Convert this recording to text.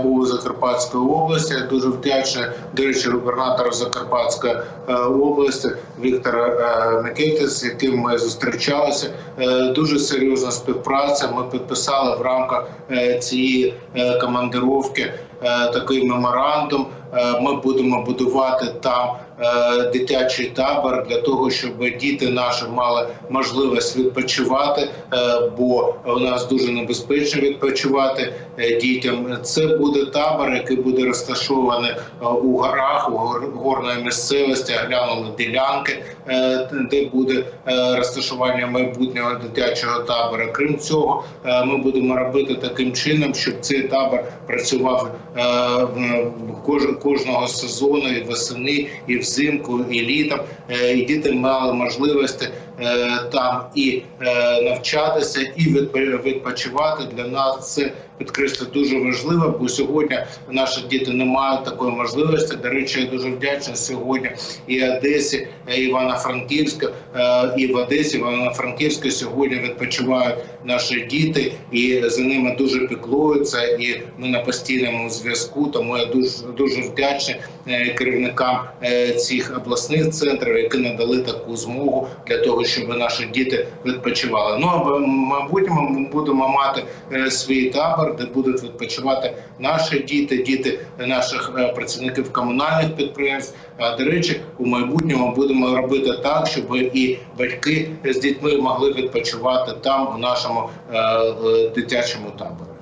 був у Закарпатській області. Я дуже вдячний, до речі, губернатору Закарпатської е, області Віктора е, Микити, з яким ми зустрічалися. Е, Дуже серйозна співпраця. Ми підписали в рамках цієї командировки такий меморандум. Е, Ми будемо будувати там е, дитячий табор для того, щоб діти наші мали можливість відпочивати, е, бо у нас дуже небезпечно відпочивати дітям. Це буде табор, який буде розташований у горах, у гор- горної місцевості, глянули ділянки, де буде розташування майбутнього дитячого табора. Крім цього, ми будемо робити таким чином, щоб цей табор працював е, в- кож- кожного сезону і восени, і взимку, і літом. Е, І діти мали можливості е, там і е, навчатися, і відпо- відпочивати. Для нас це підкреслю дуже важливо, бо сьогодні наші діти не мають такої можливості. До речі, я дуже вдячний сьогодні і Одесі, і Івано-Франківська, і в Одесі, Івано-Франківська сьогодні відпочивають наші діти, і за ними дуже піклуються. І ми на постійному зв'язку. Тому я дуже дуже вдячний е, керівникам е, цих обласних центрів, які надали таку змогу для того, щоб наші діти відпочивали. Ну а в майбутньому ми будемо мати е, свій табор, де будуть відпочивати наші діти, діти наших працівників комунальних підприємств. А до речі, у майбутньому будемо робити так, щоб і батьки з дітьми могли відпочивати там у нашому дитячому таборі.